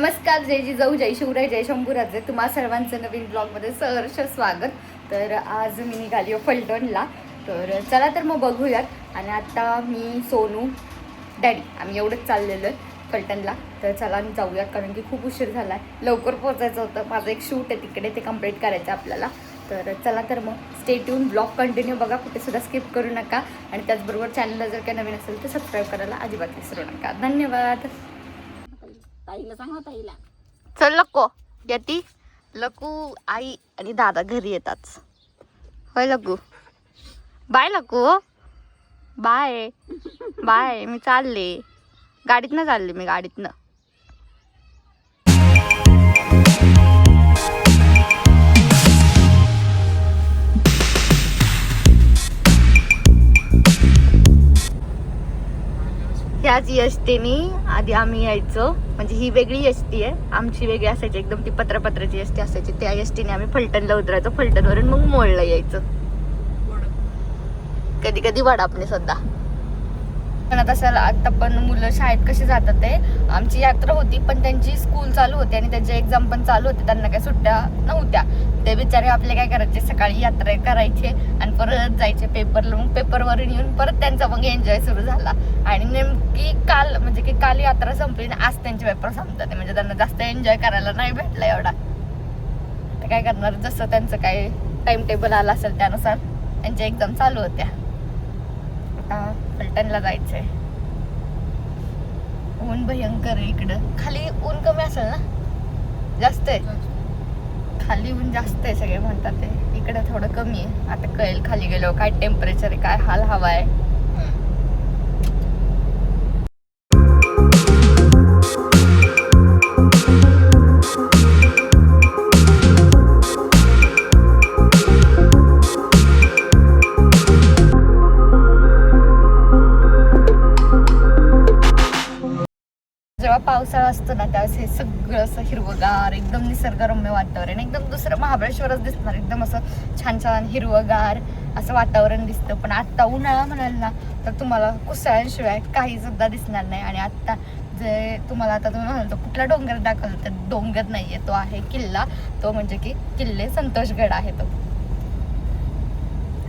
नमस्कार जय जिजाऊ जय शिवराय जय शंभूराजे. तुम्हा सर्वांचं नवीन ब्लॉगमध्ये सहर्ष स्वागत. तर आज मी निघाली फलटणला. तर चला तर मग बघूयात. आणि आता मी सोनू डॅडी आम्ही एवढंच चाललेलो आहे फलटणला. तर चला आम्ही जाऊयात कारण की खूप उशीर झाला आहे लवकर पोहोचायचं होतं. माझं एक शूट आहे तिकडे ते कंप्लीट करायचं आहे आपल्याला. तर चला तर मग स्टेट्यून ब्लॉग कंटिन्यू बघा. कुठेसुद्धा स्किप करू नका. आणि त्याचबरोबर चॅनलला जर काही नवीन असेल तर सबस्क्राईब करायला अजिबात विसरू नका. धन्यवाद. ताईला सांगा ताईला. चल लको. यती लकू आई आणि दादा घरी येतात. होय Laku. Bye Laku. Bye. Bye. मी चालले. गाडीतनं चालले मी गाडीतनं. ह्याच एसटीने आधी आम्ही यायचो. म्हणजे ही वेगळी एसटी आहे. आमची वेगळी असायची. एकदम ती पत्रपत्राची एसटी असायची. त्या एसटीने आम्ही फलटणला उतरायचो. फलटणवरून मग मोळला यायचं. कधी कधी वडापणे सुद्धा पण आता सर आता पण मुलं शाळेत कशी जातात ते? आमची यात्रा होती पण त्यांची स्कूल चालू होती आणि त्यांचे एक्झाम पण चालू होते. त्यांना काही सुट्ट्या नव्हत्या. ते बिचारे आपले काय करायचे? सकाळी यात्रा करायचे आणि परत जायचे पेपरला मग पेपरवरून येऊन परत त्यांचा मग एन्जॉय सुरू झाला. आणि नेमकी काल म्हणजे की काल यात्रा संपली आणि आज त्यांचे पेपर संपतात. म्हणजे त्यांना जास्त एन्जॉय करायला नाही भेटला एवढा. तर काय करणार? जसं त्यांचं काय टाइम टेबल आलं असेल त्यानुसार त्यांच्या एक्झाम चालू होत्या. आता फलटणला जायचंय. ऊन भयंकर आहे इकडं. खाली ऊन कमी असेल ना? जास्त आहे. खाली ऊन जास्त आहे सगळे म्हणतात ते. इकडे थोडं कमी आहे. आता कळेल खाली गेलो काय टेम्परेचर आहे काय हाल हवा आहे. पावसाळा असतो ना त्यावेळेस हे सगळं असं हिरवगार एकदम निसर्गरम्य वातावरण एकदम दुसरं महाबळेश्वरच दिसणार एकदम असं छान छान हिरवगार असं वातावरण दिसतं. पण आत्ता उन्हाळा म्हणाल ना तर तुम्हाला कुसळ्यांशिवाय काही सुद्धा दिसणार नाही. आणि आत्ता जे तुम्हाला आता तुम्ही म्हणाल तर कुठला डोंगर दाखवलं तर डोंगर नाहीये तो आहे किल्ला. तो म्हणजे की किल्ले संतोषगड आहे तो.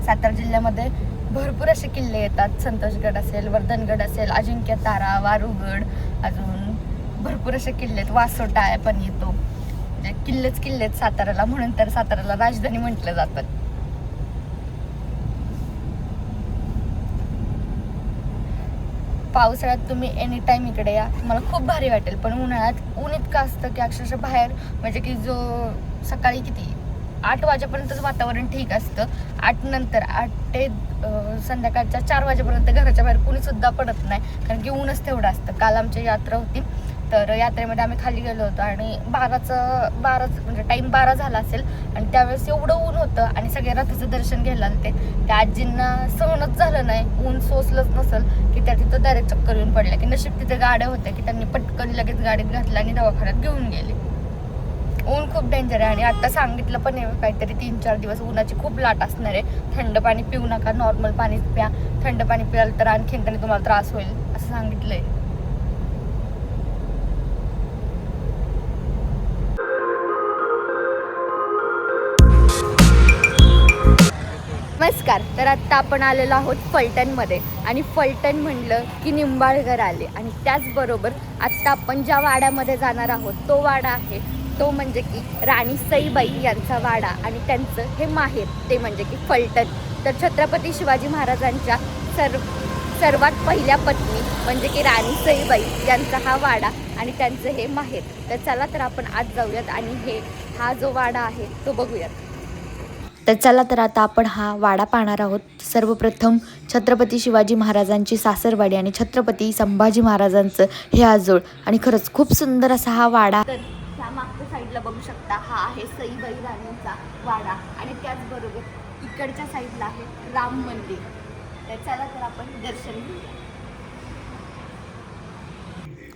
सातारा जिल्ह्यामध्ये भरपूर असे किल्ले येतात. संतोषगड असेल वर्धनगड असेल अजिंक्य तारा वारुगड अजून भरपूर असे किल्ले आहेत. वासोटा पण येतो. म्हणजे किल्लेच किल्ले आहेत साताऱ्याला म्हणून तर साताऱ्याला राजधानी म्हटलं जातं. पावसाळ्यात तुम्ही एनी टाइम इकडे या. तुम्हाला खूप भारी वाटेल. पण उन्हाळ्यात ऊन इतकं असतं की अक्षरशः बाहेर म्हणजे की जो सकाळी किती? आठ वाजेपर्यंतच वातावरण ठीक असतं. आठ नंतर आठ ते संध्याकाळच्या चार वाजेपर्यंत घराच्या बाहेर कुणीसुद्धा पडत नाही. कारण की ऊनच तेवढं असतं. काल आमची यात्रा होती. तर यात्रेमध्ये आम्ही खाली गेलो होतो आणि बाराचं बाराच म्हणजे टाईम बारा झाला असेल आणि त्यावेळेस एवढं ऊन होतं आणि सगळे रथाचं दर्शन घ्यायला ते त्या आजींना सहनच झालं नाही. ऊन सोसलंच नसेल की त्या तिथं डायरेक्ट चक्कर येऊन पडल्या. की नशीब तिथे गाड्या होत्या की त्यांनी पटकन लगेच गाडीत घातल्या आणि दवाखान्यात घेऊन गेले. ऊन खूप डेंजर आहे आणि आता सांगितलं पण आहे काहीतरी तीन चार दिवस उन्हाची खूप लाट असणार आहे. थंड पाणी पिऊ नका नॉर्मल पाणी प्या. थंड पाणी प्याल तर आणखीन त्याने तुम्हाला त्रास होईल असं सांगितलंय. नमस्कार. तर आत्ता आपण आलेलो आहोत फलटणमध्ये. आणि फलटण म्हणलं की निंबाळघर आले. आणि त्याचबरोबर आत्ता आपण ज्या वाड्यामध्ये जाणार आहोत तो वाडा आहे. तो म्हणजे की राणी सईबाई यांचा वाडा. आणि त्यांचं हे माहेर ते म्हणजे की फलटण. तर छत्रपती शिवाजी महाराजांच्या सर्व सर्वात पहिल्या पत्नी म्हणजे की राणी सईबाई यांचा हा वाडा आणि त्यांचं हे माहेर. तर चला तर आपण आज जाऊयात आणि हे हा जो वाडा आहे तो बघूयात. तर चला तर आता आपण हा वाडा पाहणार आहोत. सर्वप्रथम छत्रपती शिवाजी महाराजांची सासरवाडी आणि छत्रपती संभाजी महाराजांचं हे आजोळ. आणि खरंच खूप सुंदर असा हा वाडा. तर मागच्या साईडला बघू शकता हा आहे सईबाई राणींचा वाडा. आणि त्याचबरोबर इकडच्या साईडला आहे राम मंदिर. तर चला तर आपण दर्शन घेऊया.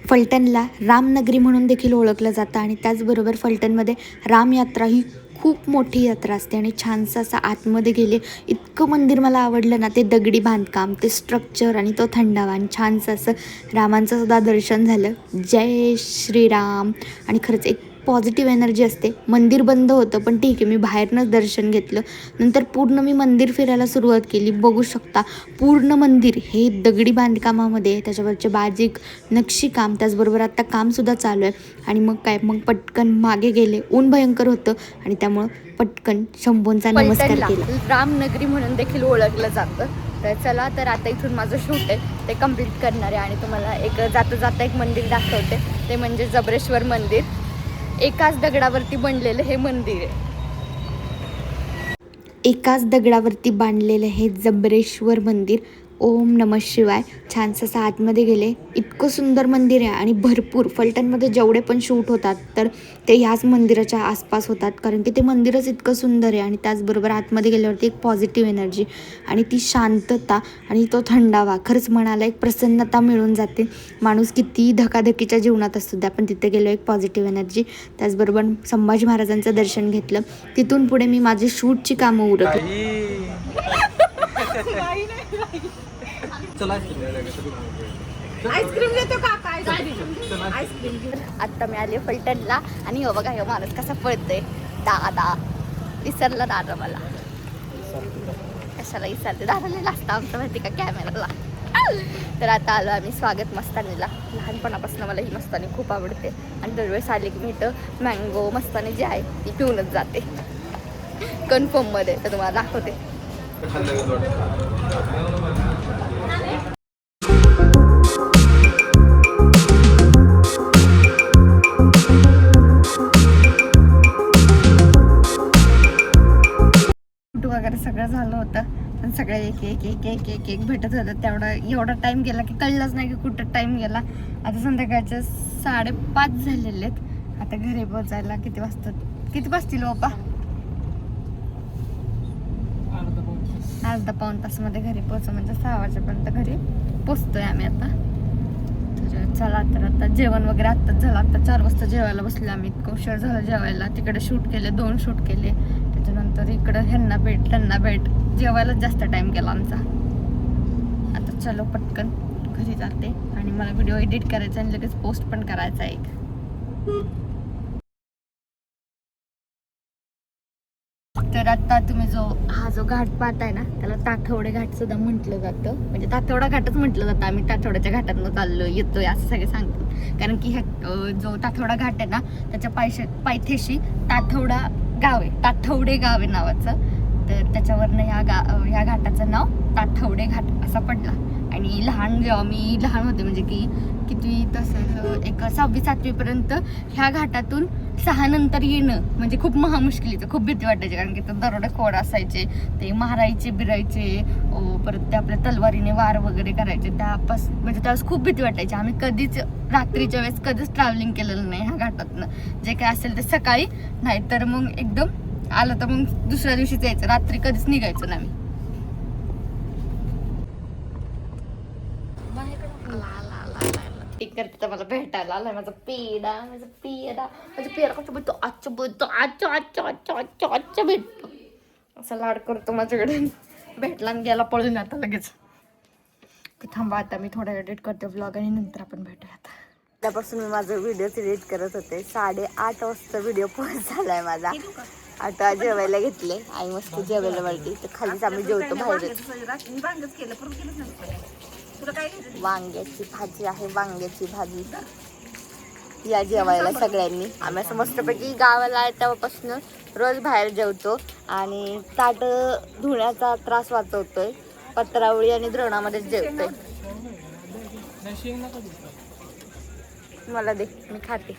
फलटणला रामनगरी म्हणून देखील ओळखलं जातं आणि त्याचबरोबर फलटणमध्ये रामयात्रा ही खूप मोठी यात्रा असते आणि छानसं असं आतमध्ये गेले इतकं मंदिर मला आवडलं ना ते दगडी बांधकाम ते स्ट्रक्चर आणि तो थंडावा आणि छानसं असं रामांचं सुद्धा दर्शन झालं. जय श्रीराम. आणि खरंच एक पॉझिटिव्ह एनर्जी असते. मंदिर बंद होतं पण ठीक आहे मी बाहेरनंच दर्शन घेतलं. नंतर पूर्ण मी मंदिर फिरायला सुरुवात केली. बघू शकता पूर्ण मंदिर हे दगडी बांधकामामध्ये त्याच्यावरचे बाजीक नक्षीकाम त्याचबरोबर आत्ता कामसुद्धा चालू आहे. आणि मग काय मग पटकन मागे गेले. ऊन भयंकर होतं आणि त्यामुळं पटकन शंभूंचा नमस्कार केला. रामनगरी म्हणून देखील ओळखलं जातं. तर चला तर आता इथून माझं शूट आहे. ते कंप्लीट करणार आहे आणि तुम्हाला एक जाता जाता एक मंदिर दाखवते. ते म्हणजे जबरेश्वर मंदिर. एकाच दगडावरती बनलेलं हे मंदिर आहे. एकाच दगडावरती बांधलेलं हे जबरेश्वर मंदिर. ओम नम शिवाय. छानसं असं आतमध्ये गेले. इतकं सुंदर मंदिर आहे आणि भरपूर फलटणमध्ये जेवढे पण शूट होतात तर ते ह्याच मंदिराच्या आसपास होतात. कारण की ते मंदिरच इतकं सुंदर आहे आणि त्याचबरोबर आतमध्ये गेल्यावरती एक पॉझिटिव्ह एनर्जी आणि ती शांतता आणि तो थंडावा. खरंच मनाला एक प्रसन्नता मिळून जाते. माणूस किती धकाधकीच्या जीवनात असतो त्या पण तिथे गेलो एक पॉझिटिव्ह एनर्जी त्याचबरोबर संभाजी महाराजांचं दर्शन घेतलं. तिथून पुढे मी माझी शूटची कामं उरत आईस्क्रीम देतो का? आईस्क्रीम आईस्क्रीम आत्ता मी आले फलटणला आणि हो बघा हे माणूस कसा पळतोय. दादा विसरला दादा मला. कशाला विसरते? दादाला असतं आमचं माहिती का कॅमेराला तर आता आलो आम्ही स्वागत मस्तानीला. लहानपणापासून मला ही मस्तानी खूप आवडते. आणि दरवेळेस आले की मी इथं मँगो मस्तानी जी आहे ती पिऊनच जाते. कन्फर्ममध्ये तर तुम्हाला दाखवते. वगैरे सगळं झालं होतं. पण सगळे एक एक एक एक एक एक भेटत होतं. तेवढा एवढा टाईम गेला की कळलंच नाही की कुठं टाईम गेला. आता संध्याकाळचे साडेपाच झालेले आहेत. आता घरी पोचायला किती वाजतात किती वाजतील हो बापा अर्धा पाऊन तासामध्ये घरी पोहोचू म्हणजे सहा वाजेपर्यंत घरी पोचतोय आम्ही आता. तर चला तर आता जेवण वगैरे आत्ताच झालं. आत्ता चार वाजता जेवायला बसले आम्ही. इतकं उशीर झालं जेवायला. तिकडे शूट केले दोन शूट केले. त्याच्यानंतर इकडं ह्यांना भेट त्यांना भेट. जेवायलाच जास्त टाईम गेला आमचा. आता चलो पटकन घरी जाते. आणि मला व्हिडिओ एडिट करायचा आणि लगेच पोस्ट पण करायचा आहे एक. तर आता तुम्ही जो हा जो घाट पाहताय ना त्याला ताठवडे घाट सुद्धा म्हटलं जातं. म्हणजे ताठवडा घाटच म्हटलं जातं. आम्ही ताठवड्याच्या घाटातनं चाललो येतोय असं सगळे सांगतात. कारण की ह्या जो ताठवडा घाट आहे ना त्याच्या पायशे पायथ्याशी ताठवडा गाव आहे. ताठवडे गाव आहे नावाचं. तर त्याच्यावरनं ह्या गा ह्या घाटाचं नाव ताठवडे घाट असा पडला. आणि लहान जेव्हा मी लहान होते म्हणजे की किती तसं एक सहावी सातवीपर्यंत ह्या घाटातून सहा नंतर येणं म्हणजे खूप महामुश्किलीचं खूप भीती वाटायची. कारण की ते दरोडे खोड असायचे ते मारायचे बिरायचे परत ते आपल्या तलवारीने वार वगैरे करायचे. त्यापास म्हणजे त्यावेळेस खूप भीती वाटायची. आम्ही कधीच रात्रीच्या वेळेस कधीच ट्रॅव्हलिंग केलेलं नाही ह्या घाटातनं. जे काय असेल ते सकाळी नाही तर मग एकदम आलं तर मग दुसऱ्या दिवशीच यायचं. रात्री कधीच निघायचं नाही आम्ही. ती करते मला भेटायला आलाय. माझा पेडा माझा पेडा माझा पेडा कसं भेटतो? आजच्या भेटतो आजच्या आजच्या आजच्या आजच्या आजच्या भेटतो. असं लाड करतो माझ्याकडे. भेटला आणि गेला पळून आता लगेच. थांबा आता मी थोडा एडिट करते ब्लॉग आणि नंतर आपण भेटूयात. त्यापासून मी माझं व्हिडिओच एडिट करत होते. साडेआठ वाजता व्हिडिओ पोस्ट झालाय माझा. आता जेवायला घेतले. आई मस्त जेवायला वाटली तर खालीच आम्ही जेवतो बाहेरच. वांग्याची भाजी आहे वांग्याची भाजी. या जेवायला सगळ्यांनी. आम्ही असं मस्तपैकी गावाला आहे तेव्हापासून रोज बाहेर जेवतो आणि ताट धुण्याचा त्रास वाचवतोय. पत्रावळी आणि द्रोणामध्ये जेवतोय. मला दे मी खाते.